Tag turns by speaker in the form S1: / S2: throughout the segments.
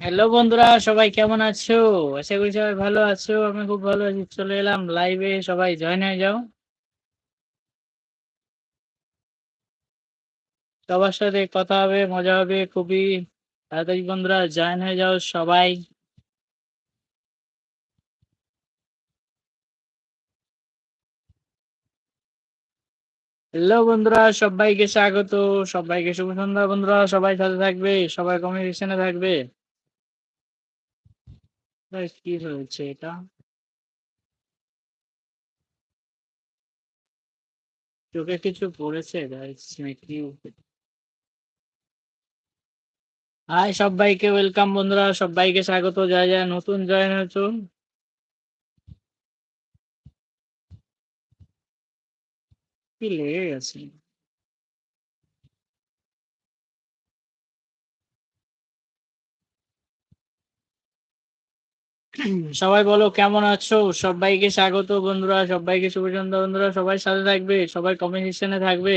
S1: Hello বন্ধুরা, সবাই কেমন আছো? আশা করি সবাই ভালো আছো। আমি খুব ভালো আছি। চলে এলাম লাইভে সবাই জয়েন হয়ে যাও। সবার সাথে কথা হবে, মজা হবে, খুবই তাড়াতাড়ি বন্ধুরা জয়েন হয়ে যাও সবাই। হ্যালো বন্ধুরা, সবাইকে স্বাগত। সবাইকে শুভ সন্ধ্যা বন্ধুরা। সবাই সাথে থাকবে, সবাই কমিউনিকেশনে থাকবে। কি হয়েছে এটা? চোখে কিছু পড়েছে নাকি? হাই সবাইকে ওয়েলকাম বন্ধুরা, সবাইকে স্বাগত, যারা যারা নতুন জয়েন হয়েছো। কি লেগে গেছে? সবাই বলো, কেমন আছো? সবাইকে স্বাগত বন্ধুরা, সবাইকে শুভ সন্ধ্যা বন্ধুরা, সবাই সাথে থাকবে, সবাই কমিউনিকেশনে থাকবে।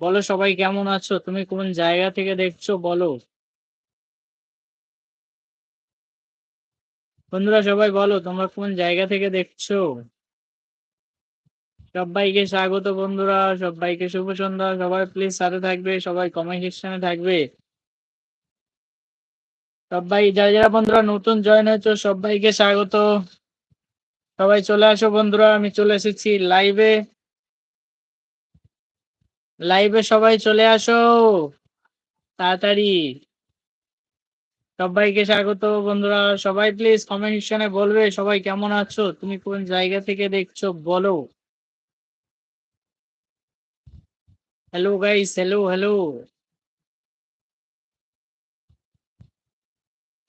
S1: বলো সবাই কেমন আছো? তুমি কোন জায়গা থেকে দেখছ? বলো। বন্ধুরা সবাই বলো, তোমরা কোন জায়গা থেকে দেখছ? সবাইকে স্বাগত বন্ধুরা, সবাইকে শুভ সন্ধ্যা, সবাই প্লিজ সাথে থাকবে, সবাই কমেন্ট সেকশনে থাকবে। সবাই, যারা যারা বন্ধুরা নতুন জয়েন হয়েছো, সবাইকে স্বাগত। সবাই চলে আসো বন্ধুরা, আমি চলে এসেছি লাইভে লাইভে সবাই চলে আসো, তাড়াতাড়ি। সবাইকে স্বাগত বন্ধুরা, সবাই প্লিজ কমেন্ট বলবে, সবাই কেমন আছো? তুমি কোন জায়গা থেকে দেখছ, বলো। হ্যালো গাইস হ্যালো হ্যালো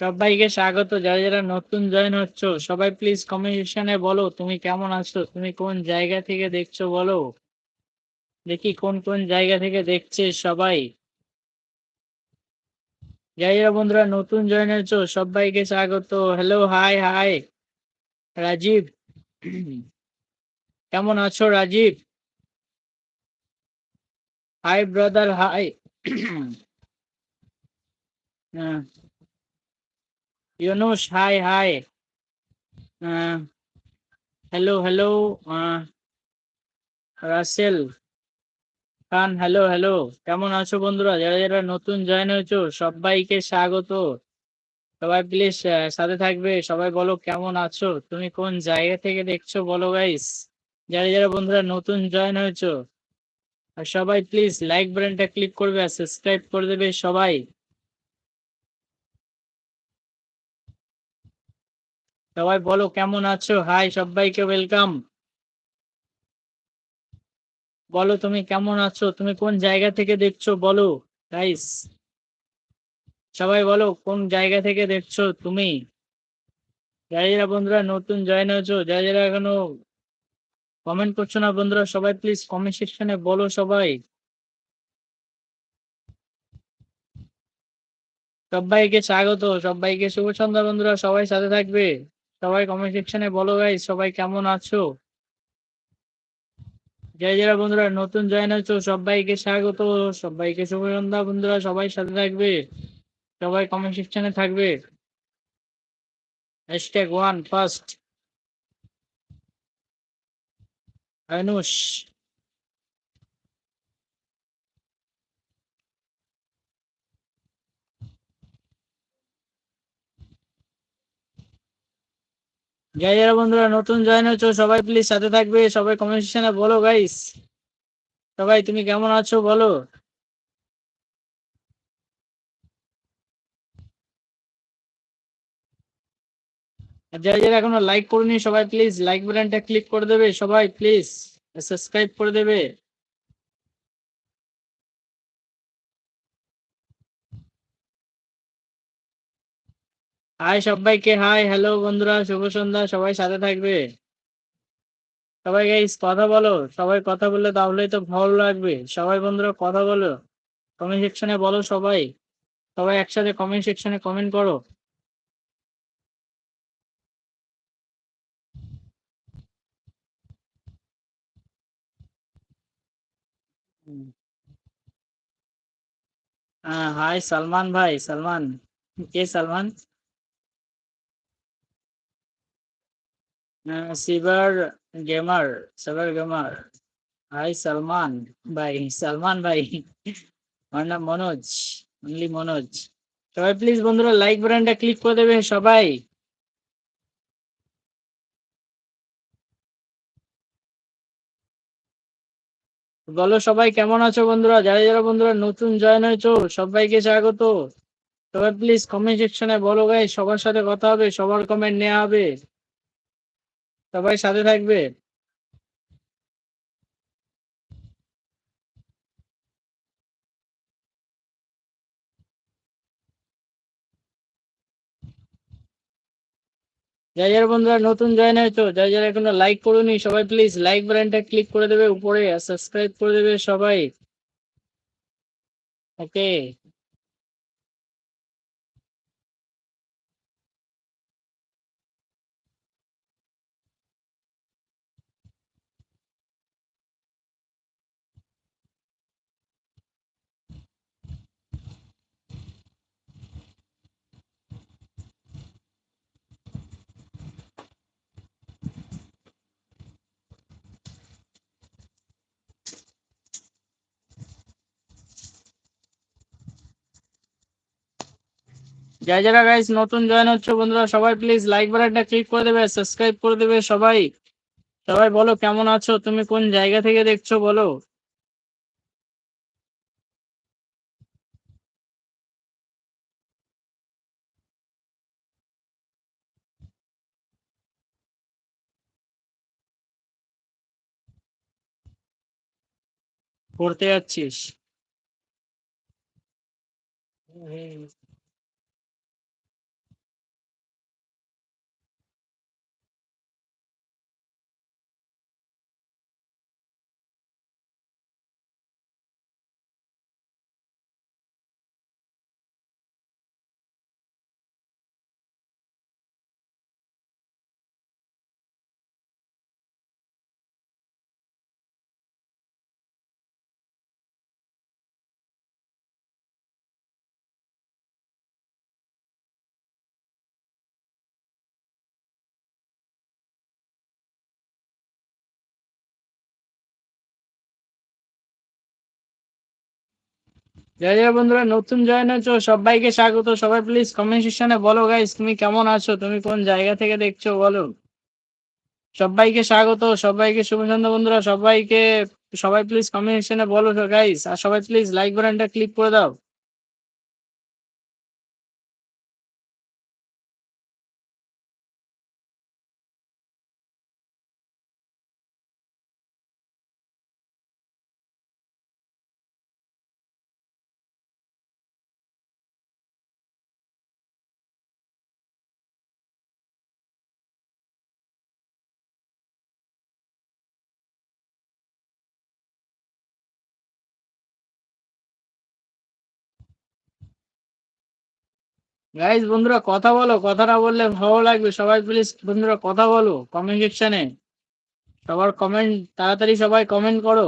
S1: সবাইকে স্বাগত, যারা যারা নতুন জয়েন হচ্ছ, সবাই প্লিজ কমেন্ট বলো, তুমি কেমন আছো, তুমি কোন জায়গা থেকে দেখছ বলো? দেখি কোন কোন জায়গা থেকে দেখছে সবাই। যাই যারা বন্ধুরা নতুন জয়েন হয়েছো, সবাইকে স্বাগত। Hello hi hi Rajib. কেমন আছো Rajib? Hi brother hi Yunus hi hi. Hello hello Rasel, Khan, hello hello. কেমন আছো বন্ধুরা? যারা যারা নতুন জয়েন হয়েছো, সবাইকে স্বাগত। সবাই প্লিজ সাথে থাকবে। সবাই বলো কেমন আছো? তুমি কোন জায়গা থেকে দেখছ বলো গাইস যারা যারা বন্ধুরা নতুন জয়েন হয়েছো, আর সবাই প্লিজ লাইক বাটনটা ক্লিক করবে আর সাবস্ক্রাইব করে দেবে সবাই। সবাই বলো, কেমন আছো? হাই সবাইকে ওয়েলকাম বলো তুমি কেমন আছো? তুমি কোন জায়গা থেকে দেখছ? বলো গাইস সবাই বলো, কোন জায়গা থেকে দেখছ তুমি? যারা বন্ধুরা নতুন জয়েন হয়েছো, যারা যারা এখনও কমেন্ট করছ না বন্ধুরা, সবাই প্লিজ কমেন্ট সেকশনে বলো সবাই। সবাইকে স্বাগত, সবাইকে শুভ সন্ধ্যা বন্ধুরা, সবাই সাথে থাকবে। সবাই কমেন্ট সেকশনে বলো ভাই, সবাই কেমন আছো? যারা যারা বন্ধুরা, নতুন জয়েন আছো সবাইকে স্বাগত, সবাইকে শুভ বন্ধুরা, সবাই সাথে থাকবে, সবাই কমেন্ট সেকশনে থাকবে। হ্যাশট্যাগ ওয়ান ফার্স্ট আনুষ যাই যারা বন্ধুরা, নতুন জয়েন হয়েছো, সবাই প্লিজ সাথে থাকবে, সবাই কমেন্ট সেকশনে বলো গাইস সবাই, তুমি কেমন আছো বলো? যারা যারা এখনও লাইক করুনি, সবাই প্লিজ লাইক বাটনটা ক্লিক করে দেবে, সবাই প্লিজ সাবস্ক্রাইব করে দেবে। হাই সবাইকে হাই হ্যালো বন্ধুরা, শুভ সন্ধ্যা, সবাই সাথে থাকবে? সবাই গাইস কথা বলো, সবাই কথা বললে তাহলেই তো ভালো লাগবে। সবাই বন্ধুরা কথা বলো কমেন্ট সেকশনে বলো সবাই। সবাই একসাথে কমেন্ট সেকশনে কমেন্ট করো। হ্যাঁ হাই সালমান ভাই, সালমান, কে Salman? Cyber gamer cyber gamer. Hi Salman ভাই সালমান ভাই। আমার নাম মনোজ অনলি মনোজ। সবাই প্লিজ বন্ধুরা লাইক বাটনটা ক্লিক করে দেবে সবাই। বলো সবাই কেমন আছো বন্ধুরা? যারা যারা বন্ধুরা নতুন জয়েন হয়েছো, সবাইকে স্বাগত। সবাই প্লিজ কমেন্ট সেকশনে বলো গাই সবার সাথে কথা হবে, সবার কমেন্ট নেওয়া হবে। সবাই সাথে থাকবে? যারা যারা বন্ধুরা, নতুন জয়েন হয়েছো? যারা যারা এখনও লাইক করুনি? সবাই প্লিজ লাইক বাটনটা ক্লিক করে দেবে উপরে আর সাবস্ক্রাইব করে দেবে সবাই। ওকে যারা যারা গাইস, নতুন জয়েন হচ্ছে বন্ধুরা, সবাই প্লিজ লাইক বাটনটা ক্লিক করে দেবে সাবস্ক্রাইব করে দেবে সবাই। সবাই বলো, কেমন আছো? তুমি কোন জায়গা থেকে দেখছ বলো? পড়তে যাচ্ছিস। যারা জয় বন্ধুরা, নতুন জয়েন হয়েছো সবাইকে স্বাগত। সবাই প্লিজ কমেন্ট সেকশনে বলো গাইস তুমি কেমন আছো? তুমি কোন জায়গা থেকে দেখছ বলো? সবাইকে স্বাগত, সবাইকে শুভ সন্ধ্যা বন্ধুরা, সবাইকে, সবাই প্লিজ কমেন্ট সেকশনে বলো গাইস আর সবাই প্লিজ লাইক বাটনটা ক্লিক করে দাও। গাইস বন্ধুরা, কথা বলো, কথা না বললে ভালো লাগবে। সবাই প্লিজ বন্ধুরা, কথা বলো কমেন্ট সেকশনে সবার কমেন্ট তাড়াতাড়ি সবাই কমেন্ট করো।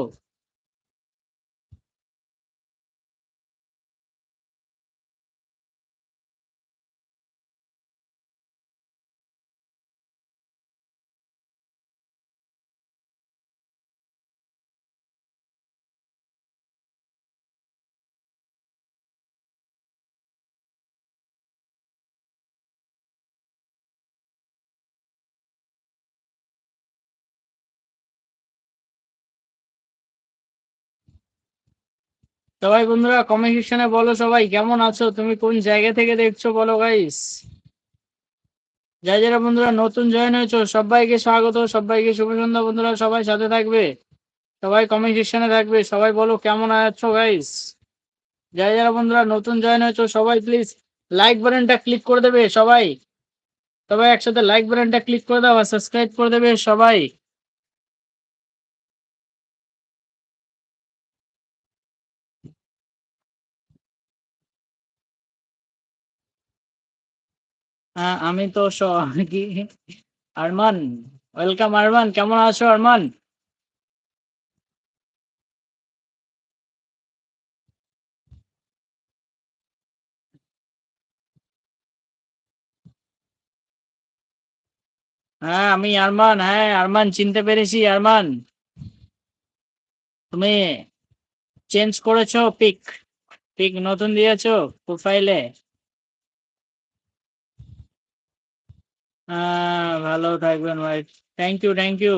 S1: সবাই বন্ধুরা কমেন্ট সেকশনে বলো সবাই, কেমন আছো? তুমি কোন জায়গা থেকে দেখছ বলো গাইস যারা যারা বন্ধুরা নতুন জয়েন হয়েছো, সবাইকে স্বাগত, সবাইকে শুভ সন্ধ্যা বন্ধুরা, সবাই সাথে থাকবে, সবাই কমেন্ট সেকশনে থাকবে, সবাই বলো কেমন আছো গাইস যারা যারা বন্ধুরা নতুন জয়েন হয়েছো, সবাই প্লিজ লাইক বাটনটা ক্লিক করে দেবে সবাই। সবাই একসাথে লাইক বাটনটা ক্লিক করে দাও আর সাবস্ক্রাইব করে দেবে সবাই। হ্যাঁ আমি তো কি? আরমান, ওয়েলকাম আরমান, কেমন আছো আরমান? হ্যাঁ আমি আরমান হ্যাঁ আরমান চিনতে পেরেছি, আরমান। তুমি চেঞ্জ করেছ পিক পিক নতুন দিয়েছ প্রোফাইলে হ্যাঁ ভালো থাকবেন ভাই। থ্যাংক ইউ থ্যাংক ইউ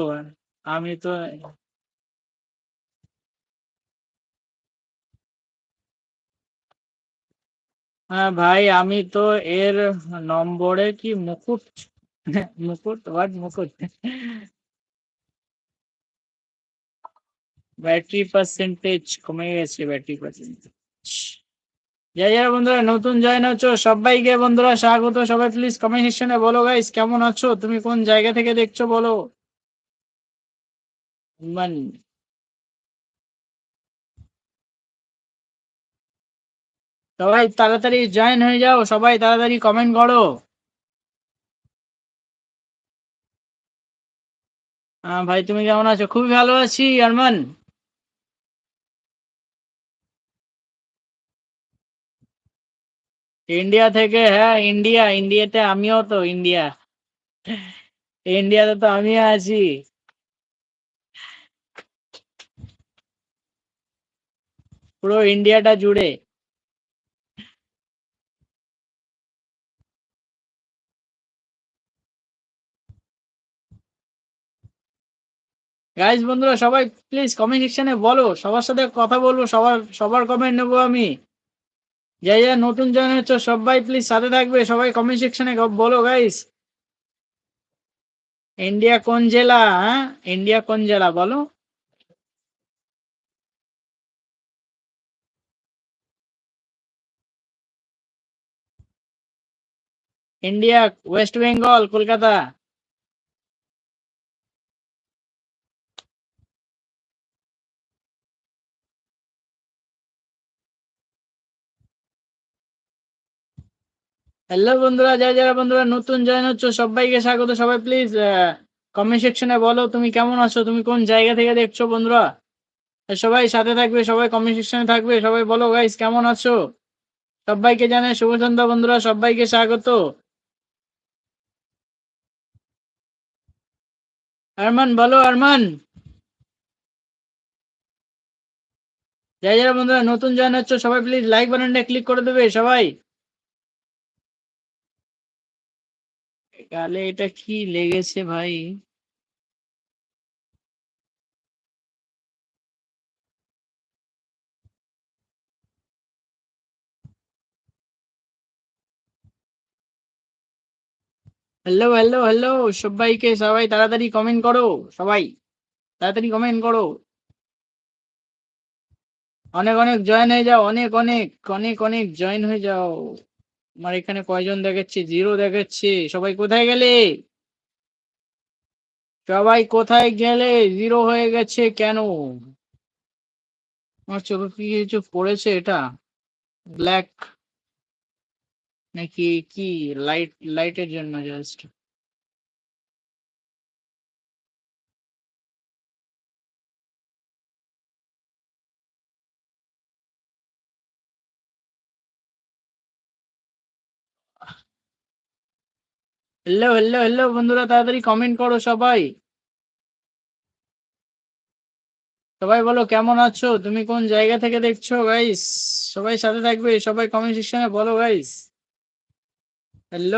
S1: আমি তো হ্যাঁ ভাই, আমি তো এর নম্বরে কি মুকুট? মুকুট? হোয়াট মুকুট? ব্যাটারি পার্সেন্টেজ কমে গেছে ব্যাটারি পার্সেন্টেজ যাই যারা বন্ধুরা, নতুন জয়েন হচ্ছ। সবাইকে বন্ধুরা স্বাগত। সবাই প্লিজ কমেন্ট সেকশনে বলো গাইস কেমন আছো? তুমি কোন জায়গা থেকে দেখছ, বলো? মান সবাই তাড়াতাড়ি জয়েন হয়ে যাও, সবাই তাড়াতাড়ি কমেন্ট করো। ভাই, তুমি কেমন আছো? খুবই ভালো আছি, আরমান। ইন্ডিয়া থেকে হ্যাঁ ইন্ডিয়া ইন্ডিয়াতে আমিও তো ইন্ডিয়া ইন্ডিয়াতে তো আমিও আছি। পুরো ইন্ডিয়াটা জুড়ে। গাইজ বন্ধুরা, সবাই প্লিজ কমেন্ট সেকশনে বলো। সবার সাথে কথা বলব, সবার সবার কমেন্ট নেব আমি। যাই যা নতুন জয়েন হচ্ছে সবাই প্লিজ সাথে থাকবে। সবাই কমেন্ট সেকশনে বলো গাইস ইন্ডিয়া কোন জেলা হ্যাঁ? ইন্ডিয়া কোন জেলা, বলো। India West Bengal Kolkata. Hello বন্ধুরা, যারা যারা বন্ধুরা নতুন জয়েন হচ্ছে, সবাইকে স্বাগত। সবাই প্লিজ কমেন্ট সেকশনে বলো তুমি কেমন আছো, তুমি কোন জায়গা থেকে দেখছ বন্ধুরা? সবাই সাথে থাকবে, সবাই কমেন্ট সেকশনে থাকবে, সবাই বলো গাইস কেমন আছো? সবাইকে জানে শুভ সন্ধ্যা বন্ধুরা, সবাইকে স্বাগত। আরমান, বলো আরমান। যারা যারা বন্ধুরা নতুন জয়েন হচ্ছে, সবাই প্লিজ লাইক বাটনটা ক্লিক করে দেবে, সবাই। গালে এটা কি লেগেছে ভাই? হ্যালো হ্যালো হ্যালো সবাইকে সবাই তাড়াতাড়ি কমেন্ট করো, সবাই তাড়াতাড়ি কমেন্ট করো। অনেক অনেক জয়েন হয়ে যাও, অনেক অনেক অনেক অনেক জয়েন হয়ে যাও। আমার এখানে কয়জন দেখাচ্ছে জিরো দেখাচ্ছে সবাই কোথায় গেলে? সবাই কোথায় গেলে? জিরো হয়ে গেছে কেন? আমার চোখে কি কিছু পড়েছে এটা? ব্ল্যাক নাকি কি? লাইট লাইটের জন্য জাস্ট হ্যালো হ্যালো হ্যালো বন্ধুরা, তাড়াতাড়ি কমেন্ট করো সবাই। সবাই বলো, কেমন আছো? তুমি কোন জায়গা থেকে দেখছ গাইস সবাই সাথে থাকবে, সবাই কমেন্ট সেকশনে বলো গাইস হ্যালো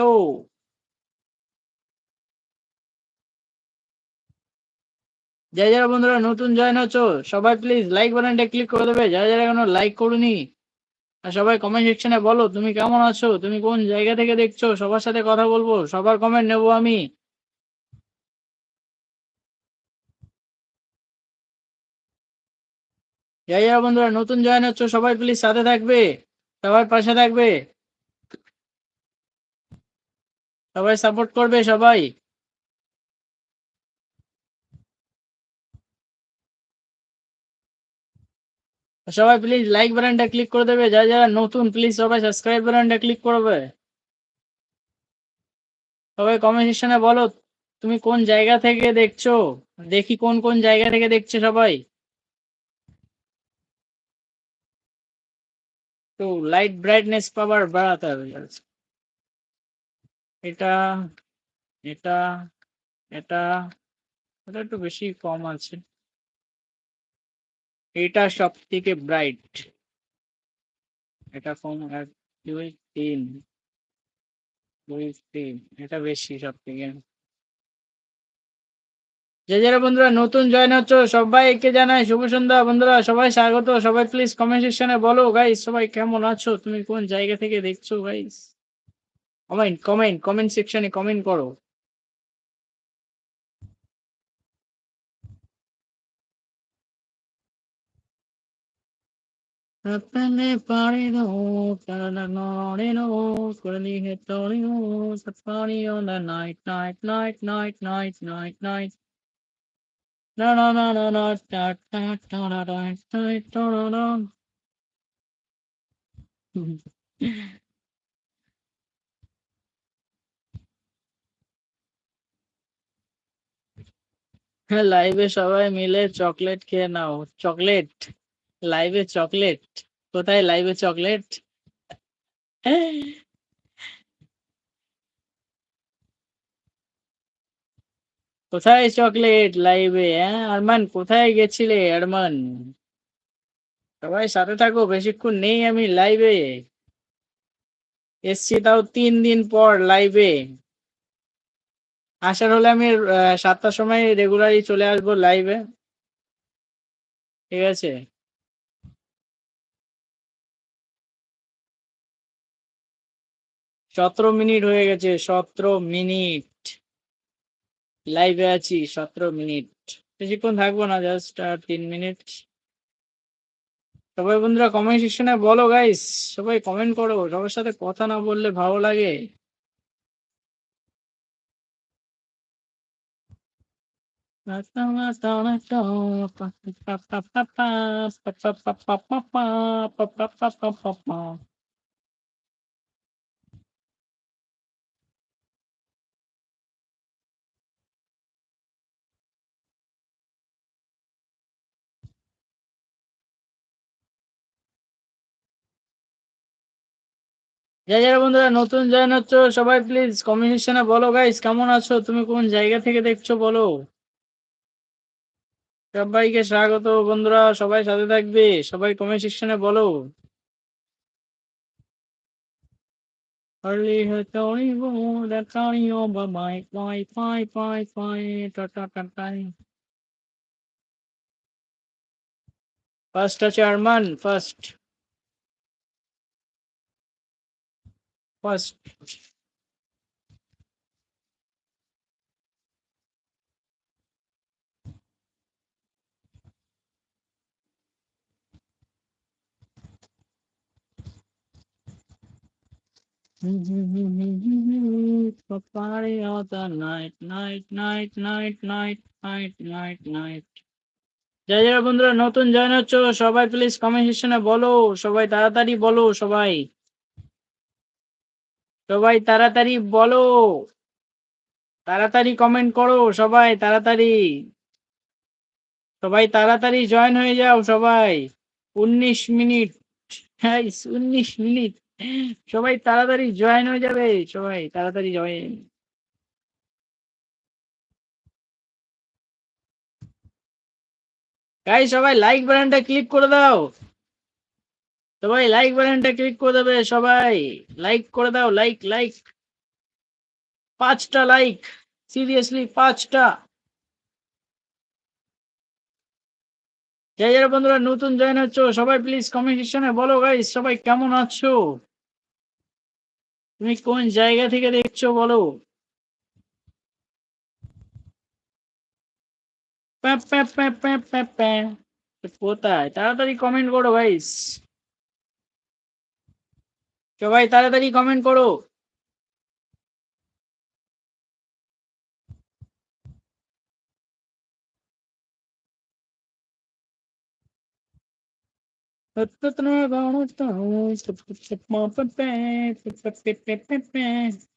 S1: যারা যারা বন্ধুরা নতুন জয়েন হচ্ছো, সবাই প্লিজ লাইক বাটনটা ক্লিক করে দেবে। যারা যারা এখনও লাইক করুনি আর সবাই কমেন্ট সেকশনে বলো, তুমি কেমন আছো? তুমি কোন জায়গা থেকে দেখছ? সবার সাথে কথা বলব, সবার কমেন্ট নেব আমি। যাই যারা বন্ধুরা, নতুন জয়েন হচ্ছ, সবাই প্লিজ সাথে থাকবে, সবার পাশে থাকবে। সবাই সাপোর্ট করবে, সবাই। সবাই প্লিজ লাইক বাটনটা ক্লিক করে দেবে। যারা যারা নতুন প্লিজ সবাই সাবস্ক্রাইব বাটনটা ক্লিক করবে। সবাই কমেন্ট সেকশনে বলো, তুমি কোন জায়গা থেকে দেখছ? দেখি কোন কোন জায়গা থেকে দেখছে সবাই। তো লাইট ব্রাইটনেস পাওয়ার বাড়াতে হবে। এটা এটা এটা এটা একটু বেশি কম আছে। এটা সব থেকে ব্রাইট এটা কম দুই, তিন দুই, তিন, এটা বেশি সব থেকে যে যারা বন্ধুরা নতুন জয়েন হচ্ছ, সবাইকে জানাই শুভ সন্ধ্যা। বন্ধুরা, সবাই স্বাগত। সবাই প্লিজ কমেন্ট সেকশনে বলো গাইস সবাই কেমন আছো? তুমি কোন জায়গা থেকে দেখছ গাইস কমেন্ট কমেন্ট কমেন্ট সেকশনে কমেন্ট করো। Appene parino, taranarino, curly hetorino, safari on the night, night, night, night, night, night, night. No, no, no, no, no, da, da, da, da, da, da, da, da, da. লাইভে সবাই মিলে chocolate খেয়ে নাও chocolate লাইভে chocolate কোথায় লাইভে chocolate কোথায় chocolate লাইভে হ্যাঁ আরমান, কোথায় গেছিলে, আরমান? সবাই সাথে থাকো, বেশিক্ষণ নেই আমি লাইভে এসছি তাও তিন দিন পর লাইভে আসার হলে আমি সাতটার সময় রেগুলারই চলে আসব লাইভে ঠিক আছে? সতেরো মিনিট হয়ে গেছে, সতেরো মিনিট। লাইভে আছি, সতেরো মিনিট। বেশিক্ষণ থাকব না জাস্ট আর তিন মিনিট। সবাই বন্ধুরা কমেন্ট সেকশনে বলো গাইস সবাই কমেন্ট করো, সবার সাথে কথা না বললে ভালো লাগে। যারা যারা বন্ধুরা নতুন জয়েন হচ্ছ সবাই প্লিজ কমেন্ট সেকশনে বলো গাইস কেমন আছো? তুমি কোন জায়গা থেকে দেখছ বলো? সবাইকে স্বাগত বন্ধুরা সবাই সাথে থাকবে সবাই কমেন্ট সেকশনে বলো। Early Tony Boom, the Tony over my bye bye bye bye ta ta ta ta. The party of the night, night, night, night, night, night, night, night. যারা যারা বন্ধুরা নতুন জয়েন হচ্ছ সবাই প্লিজ কমেন্ট সেকশনে বলো সবাই তাড়াতাড়ি বলো সবাই সবাই তাড়াতাড়ি বলো। তাড়াতাড়ি কমেন্ট করো সবাই, তাড়াতাড়ি। সবাই তাড়াতাড়ি জয়েন হয়ে যাও সবাই। উনিশ মিনিট। হ্যাঁ উনিশ মিনিট। সবাই তাড়াতাড়ি জয়েন হয়ে যাবে। সবাই তাড়াতাড়ি জয়েন গাই সবাই লাইক বাটনটা ক্লিক করে দাও। সবাই লাইক বাটনটা ক্লিক করে দেবে সবাই। লাইক করে দাও লাইক লাইক পাঁচটা লাইক সিরিয়াসলি পাঁচটা। যারা যারা বন্ধুরা নতুন জয়েন হচ্ছ, সবাই প্লিজ কমেন্ট সেকশনে বলো গাইস সবাই কেমন আছো? তুমি কোন জায়গা থেকে দেখছ বলো। কোথায়? তাড়াতাড়ি কমেন্ট করো গাইস সবাই তাড়াতাড়ি কমেন্ট করো Thank you.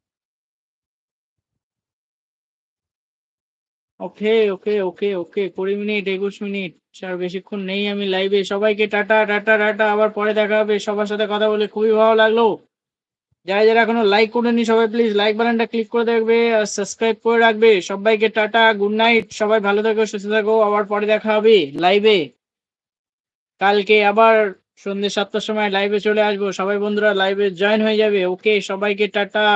S1: ওকে ওকে ওকে ওকে, কুড়ি মিনিট, একুশ মিনিট আর বেশিক্ষণ নেই আমি লাইভে সবাইকে টাটা টাটা টাটা, আবার পরে দেখা হবে। সবার সাথে কথা বলে খুবই ভালো লাগল। যারা যারা এখনও লাইক করেনি সবাই প্লিজ লাইক বাটনটা ক্লিক করে দেখবে আর সাবস্ক্রাইব করে রাখবে। সবাইকে টাটা গুড নাইট সবাই ভালো থাকো, সুস্থ থাকো, আবার পরে দেখা হবে লাইভে কালকে আবার সন্ধ্যে সাতটার সময় লাইভে চলে আসব। সবাই বন্ধুরা লাইভে জয়েন হয়ে যাবে। ওকে, সবাইকে টাটা।